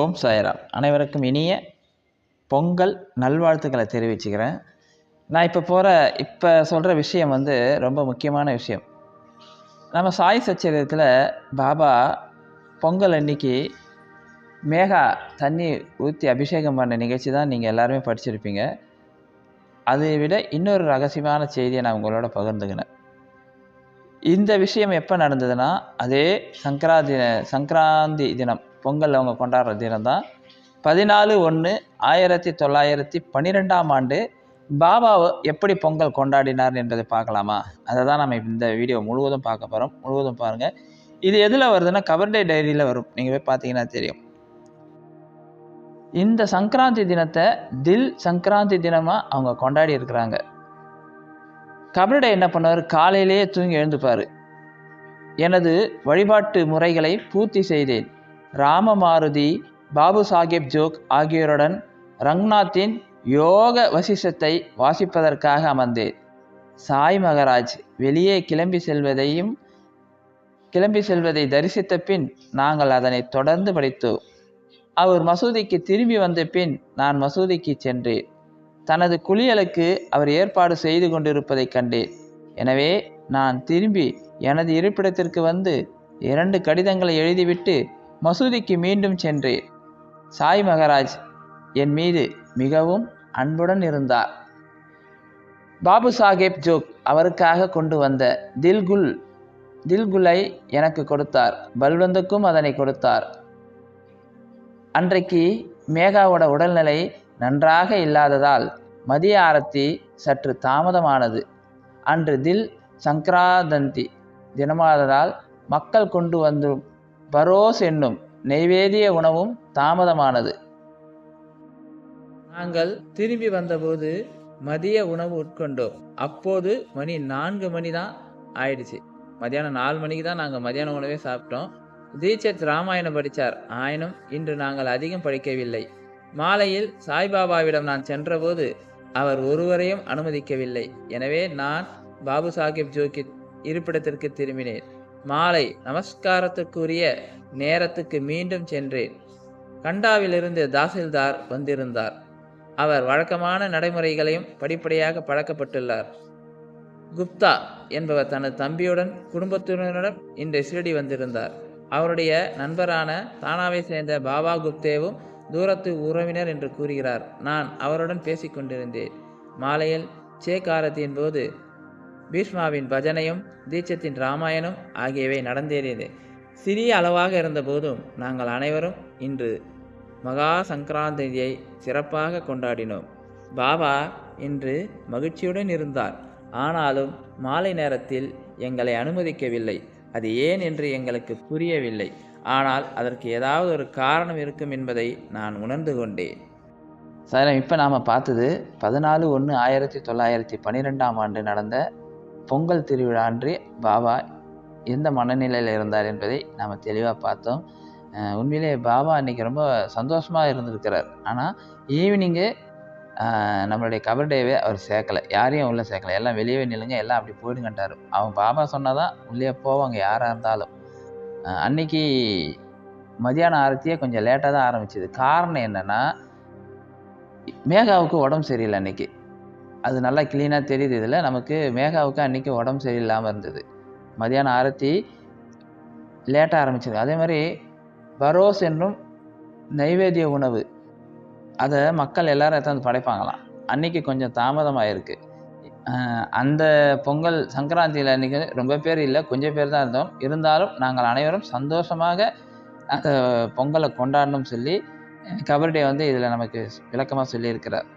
ஓம் சாய்ராம். அனைவருக்கும் இனிய பொங்கல் நல்வாழ்த்துக்களை தெரிவிச்சுக்கிறேன். நான் இப்போ போகிற இப்போ சொல்கிற விஷயம் வந்து ரொம்ப முக்கியமான விஷயம். நம்ம சாய் சச்சரியத்தில் பாபா பொங்கல் அன்னைக்கு மேகா தண்ணி ஊற்றி அபிஷேகம் பண்ண நிகழ்ச்சி தான் நீங்கள் எல்லாருமே படிச்சிருப்பீங்க. அதை விட இன்னொரு ரகசியமான செய்தியை நான் உங்களோட பகிர்ந்துக்கினேன் இந்த விஷயம் எப்போ நடந்ததுன்னா அதே சங்கராதி சங்கராந்தி தினம் பொங்கல் அவங்க கொண்டாடுற தினம் தான் பதினாலு ஒன்று ஆயிரத்தி தொள்ளாயிரத்தி பன்னிரெண்டாம் ஆண்டு பாபா எப்படி பொங்கல் கொண்டாடினார் என்பதை பார்க்கலாமா? அதை தான் நம்ம இந்த வீடியோ முழுவதும் பார்க்க போகிறோம் முழுவதும் பாருங்கள் இது எதில் வருதுன்னா கவர்டே டைரியில் வரும். நீங்கள் போய் பார்த்தீங்கன்னா தெரியும். இந்த சங்கராந்தி தினத்தை தில் சங்கராந்தி தினமாக அவங்க கொண்டாடி இருக்கிறாங்க. கபருடை என்ன பண்ணுவார்? காலையிலேயே தூங்கி எழுந்துப்பார். எனது வழிபாட்டு முறைகளை பூர்த்தி செய்தேன். ராமமாருதி பாபு சாகிப் ஜோக் ஆகியோருடன் ரங்நாத்தின் யோக வசிஷத்தை வாசிப்பதற்காக அமர்ந்தேன். சாய் மகராஜ் வெளியே கிளம்பி செல்வதையும் கிளம்பி செல்வதை தரிசித்த பின் நாங்கள் அதனை தொடர்ந்து படித்தோம். அவர் மசூதிக்கு திரும்பி வந்த பின் நான் மசூதிக்கு சென்றேன். தனது குளியலுக்கு அவர் ஏற்பாடு செய்து கொண்டிருப்பதைக் கண்டேன். எனவே நான் திரும்பி எனது இருப்பிடத்திற்கு வந்து இரண்டு கடிதங்களை எழுதிவிட்டு மசூதிக்கு மீண்டும் சென்றேன் சாய் மகராஜ் என் மீது மிகவும் அன்புடன் இருந்தார். பாபு சாஹேப் ஜோக் அவருக்காக கொண்டு வந்த தில்குல் தில்குலை எனக்கு கொடுத்தார். பல்வந்துக்கும் அதனை கொடுத்தார். அன்றைக்கு மேகாவோட உடல்நிலை நன்றாக இல்லாததால் மதிய ஆரத்தி சற்று தாமதமானது. அன்று தில் சங்கராதந்தி தினமானதால் மக்கள் கொண்டு வந்து பரோஸ் என்னும் நெய்வேதிய உணவும் தாமதமானது. நாங்கள் திரும்பி வந்தபோது மதிய உணவு உட்கொண்டோம். அப்போது மணி நான்கு மணி தான் ஆயிடுச்சு. மதியானம் நாலு மணிக்கு தான் நாங்கள் மதியான உணவே சாப்பிட்டோம். தீட்சத் ராமாயணம் படித்தார் ஆயினும் இன்று நாங்கள் அதிகம் படிக்கவில்லை. மாலையில் சாய்பாபாவிடம் நான் சென்றபோது அவர் ஒருவரையும் அனுமதிக்கவில்லை. எனவே நான் பாபு சாஹிப் ஜோக்கி இருப்பிடத்திற்கு திரும்பினேன். மாலை நமஸ்காரத்துக்குரிய நேரத்துக்கு மீண்டும் சென்றேன். கண்டாவிலிருந்து தாசில்தார் வந்திருந்தார். அவர் வழக்கமான நடைமுறைகளையும் படிப்படியாக பழக்கப்பட்டுள்ளார். குப்தா என்பவர் தனது தம்பியுடன் குடும்பத்தினருடன் இன்று சிறடி வந்திருந்தார். அவருடைய நண்பரான தானாவை சேர்ந்த பாபா குப்தேவும் தூரத்து உறவினர் என்று கூறுகிறார். நான் அவருடன் பேசிக்கொண்டிருந்தேன். மாலையில் சேகாரத்தின் போது பீஷ்மாவின் பஜனையும் தீட்சத்தின் ராமாயணம் ஆகியவை நடந்தேறியது. சிறிய அளவாக இருந்தபோதும் நாங்கள் அனைவரும் இன்று மகா சங்கராந்தியை சிறப்பாக கொண்டாடினோம். பாபா இன்று மகிழ்ச்சியுடன் இருந்தார். ஆனாலும் மாலை நேரத்தில் எங்களை அனுமதிக்கவில்லை. அது ஏன் என்று எங்களுக்கு புரியவில்லை. ஆனால் அதற்கு ஏதாவது ஒரு காரணம் இருக்கும் என்பதை நான் உணர்ந்து கொண்டேன். சார் இப்போ நாம் பார்த்தது பதினாலு ஒன்று ஆயிரத்தி தொள்ளாயிரத்தி பன்னிரெண்டாம் ஆண்டு நடந்த பொங்கல் திருவிழா அன்று பாபா எந்த மனநிலையில் இருந்தார் என்பதை நாம் தெளிவாக பார்த்தோம். உண்மையிலே பாபா அன்றைக்கி ரொம்ப சந்தோஷமாக இருந்திருக்கிறார். ஆனால் ஈவினிங்கு நம்மளுடைய கவர் டேவே அவர் சேர்க்கலை. யாரையும் உள்ளே சேர்க்கலை. எல்லாம் வெளியே நில்லுங்க எல்லாம் அப்படி போயிடுங்கன்ட்டார் அவங்க பாபா சொன்னால் தான் உள்ளே போவாங்க யாராக இருந்தாலும். அன்னைக்கு மதியான ஆரத்தியே கொஞ்சம் லேட்டாக தான் ஆரம்பிச்சது. காரணம் என்னென்னா மேகாவுக்கு உடம்பு சரியில்லை அன்றைக்கி அது நல்லா க்ளீனாக தெரியுது. இதில் நமக்கு மேகாவுக்கு அன்றைக்கி உடம்பு சரியில்லாமல் இருந்தது. மதியானம் ஆரத்தி லேட்டாக ஆரம்பிச்சது. அதே மாதிரி பரோஸ் என்றும் நைவேத்திய உணவு. அதை மக்கள் எல்லாரும் எடுத்து படைப்பாங்களாம். அன்றைக்கி கொஞ்சம் தாமதமாகிருக்கு அந்த பொங்கல் சங்கராந்தியில் அன்றைக்கி ரொம்ப பேர் இல்லை கொஞ்சம் பேர் தான் இருந்தோம். இருந்தாலும் நாங்கள் அனைவரும் சந்தோஷமாக அந்த பொங்கலை கொண்டாடணும் சொல்லி கபர்டே வந்து இதில் நமக்கு விளக்கமாக சொல்லியிருக்கிறார்.